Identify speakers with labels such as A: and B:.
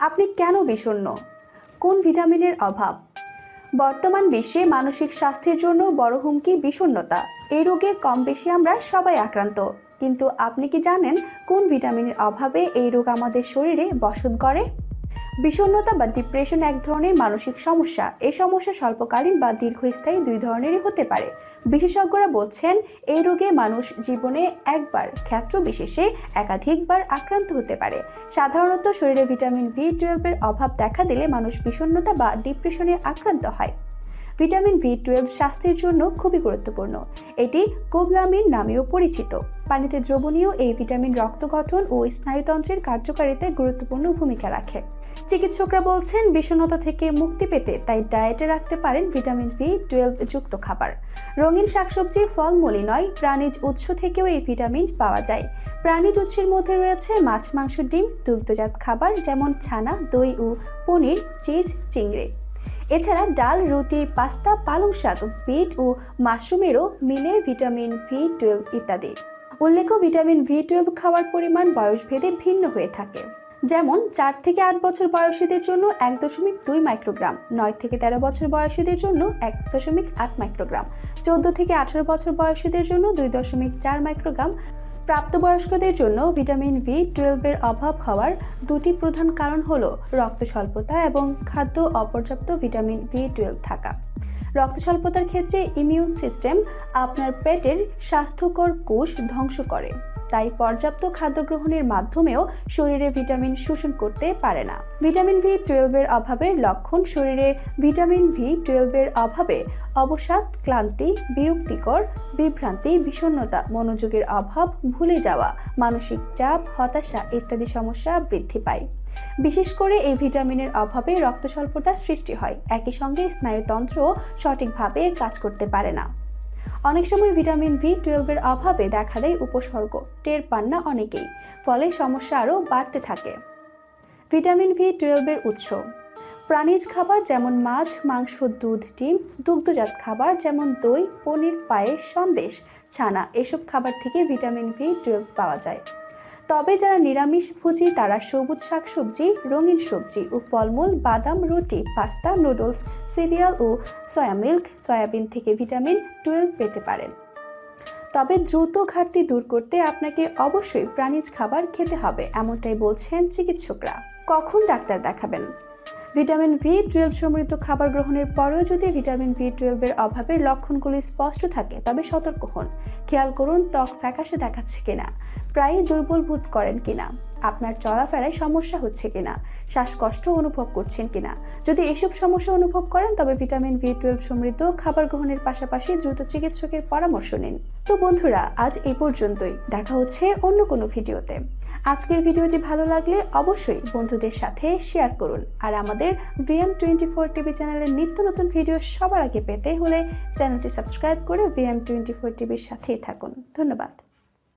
A: আপনি কেন বিষণ্ন কোন ভিটামিনের অভাব? বর্তমান বিশ্বে মানসিক স্বাস্থ্যের জন্য বড় হুমকি বিষণ্নতা এই রোগে কম বেশি আমরা সবাই আক্রান্ত। কিন্তু আপনি কি জানেন কোন ভিটামিনের অভাবে এই রোগ আমাদের শরীরে বসত করে বিষণ্ণতা বা ডিপ্রেশন এক ধরনের মানসিক সমস্যা। এই সমস্যা স্বল্পকালীন বা দীর্ঘস্থায়ী দুই ধরনেরই হতে পারে। বিশেষজ্ঞরা বলছেন, এই রোগে মানুষ জীবনে একবার ক্ষেত্র বিশেষে একাধিকবার আক্রান্ত হতে পারে। সাধারণত শরীরে ভিটামিন ভি টুয়েলভের অভাব দেখা দিলে মানুষ বিষণ্নতা বা ডিপ্রেশনে আক্রান্ত হয়। ভিটামিন ভি টুয়েলভ স্বাস্থ্যের জন্য খুবই গুরুত্বপূর্ণ। এটি কোবলামিন নামেও পরিচিত। পানিতে দ্রবণীয় এই ভিটামিন রক্ত গঠন ও স্নায়ুতন্ত্রের কার্যকারিতায় গুরুত্বপূর্ণ ভূমিকা রাখে। চিকিৎসকরা বলছেন, বিষণ্ণতা থেকে মুক্তি পেতে তাই ডায়েটে রাখতে পারেন ভিটামিন ভি টুয়েলভ যুক্ত খাবার। রঙিন শাকসবজি ফলমূলই নয়, প্রাণীজ উৎস থেকেও এই ভিটামিন পাওয়া যায়। প্রাণীজ উৎসের মধ্যে রয়েছে মাছ, মাংস, ডিম, দুগ্ধজাত খাবার যেমন ছানা, দই ও পনির, চিজ, চিংড়ি। এছাড়া ডাল, রুটি, পাস্তা, পালং শাক, বিট ও মাশরুমেরও মিলে ভিটামিন ভি টুয়েলভ ইত্যাদি। উল্লেখ্য, ভিটামিন ভি টুয়েলভ খাওয়ার পরিমাণ বয়সভেদে ভিন্ন হয়ে থাকে। যেমন, চার থেকে আট বছর বয়সীদের জন্য এক দশমিক দুই মাইক্রোগ্রাম, নয় থেকে তেরো বছর বয়সীদের জন্য এক দশমিক আট মাইক্রোগ্রাম, চোদ্দ থেকে আঠারো বছর বয়সীদের জন্য দুই দশমিক চার মাইক্রোগ্রাম প্রাপ্তবয়স্কদের জন্য ভিটামিন ভি টুয়েলভের অভাব হওয়ার দুটি প্রধান কারণ হল রক্ত স্বল্পতা এবং খাদ্য অপর্যাপ্ত ভিটামিন ভি টুয়েলভ থাকা। রক্ত স্বল্পতার ক্ষেত্রে ইমিউন সিস্টেম আপনার পেটের স্বাস্থ্যকর কোষ ধ্বংস করে। তাই পর্যাপ্ত খাদ্য গ্রহণের মাধ্যমেও শরীরে ভিটামিন শোষণ করতে পারে না। ভিটামিন ভি টুয়েলভের অভাবের লক্ষণ শরীরে ভিটামিন ভি টুয়েলভের অভাবে অবসাদ, ক্লান্তি, বিরক্তিকর, বিভ্রান্তি, বিষণ্ণতা, মনোযোগের অভাব, ভুলে যাওয়া, মানসিক চাপ, হতাশা ইত্যাদি সমস্যা বৃদ্ধি পায়। বিশেষ করে এই ভিটামিনের অভাবে রক্ত স্বল্পতা সৃষ্টি হয়। একই সঙ্গে স্নায়ুতন্ত্র সঠিকভাবে কাজ করতে পারে না। অনেক সময় ভিটামিন ভি টুয়েলভের অভাবে দেখা দেয় উপসর্গ, টের পান না অনেকেই, ফলে সমস্যা আরও বাড়তে থাকে। ভিটামিন ভি টুয়েলভের উৎস, প্রাণীজ খাবার যেমন মাছ, মাংস, দুধ, ডিম, দুগ্ধজাত খাবার যেমন দই, পনির, পায়েস, সন্দেশ, ছানা, এসব খাবার থেকে ভিটামিন ভি টুয়েলভ পাওয়া যায়। তবে যারা নিরামিষ ভুজি, তারা সবুজ শাকসবজি, রঙিন সবজি ও ফলমূল, বাদাম, রুটি, পাস্তা, নুডলস, সিরিয়াল ও সয়া মিল্ক, সয়াবিন থেকে ভিটামিন টুয়েলভ পেতে পারেন। তবে দ্রুত ঘাটতি দূর করতে আপনাকে অবশ্যই প্রাণীজ খাবার খেতে হবে, এমনটাই বলছেন চিকিৎসকরা। কখন ডাক্তার দেখাবেন? ভিটামিন ভি টুয়েলভ সমৃদ্ধ খাবার গ্রহণের পরেও যদি ভিটামিন ভি টুয়েলভের অভাবের লক্ষণগুলি স্পষ্ট থাকে, তবে সতর্ক হন। খেয়াল করুন, ত্বক ফ্যাকাশে দেখাচ্ছে কিনা, প্রায়ই দুর্বল বোধ করেন কিনা। আপনার চলাফেরায় সমস্যা হচ্ছে কিনা, শ্বাসকষ্ট অনুভব করছেন কিনা। যদি এসব সমস্যা অনুভব করেন, তবে ভিটামিন ভি টুয়েলভ সমৃদ্ধ খাবার গ্রহণের পাশাপাশি দ্রুত চিকিৎসকের পরামর্শ নিন। তো বন্ধুরা, আজ এই পর্যন্তই। দেখা হচ্ছে অন্য কোনো ভিডিওতে। আজকের ভিডিওটি ভালো লাগলে অবশ্যই বন্ধুদের সাথে শেয়ার করুন। আর আমাদের ভিএম টোয়েন্টি ফোর টিভি চ্যানেলের নিত্য নতুন ভিডিও সবার আগে পেতে হলে চ্যানেলটি সাবস্ক্রাইব করে ভিএম টোয়েন্টি ফোর টিভির সাথেই থাকুন। ধন্যবাদ।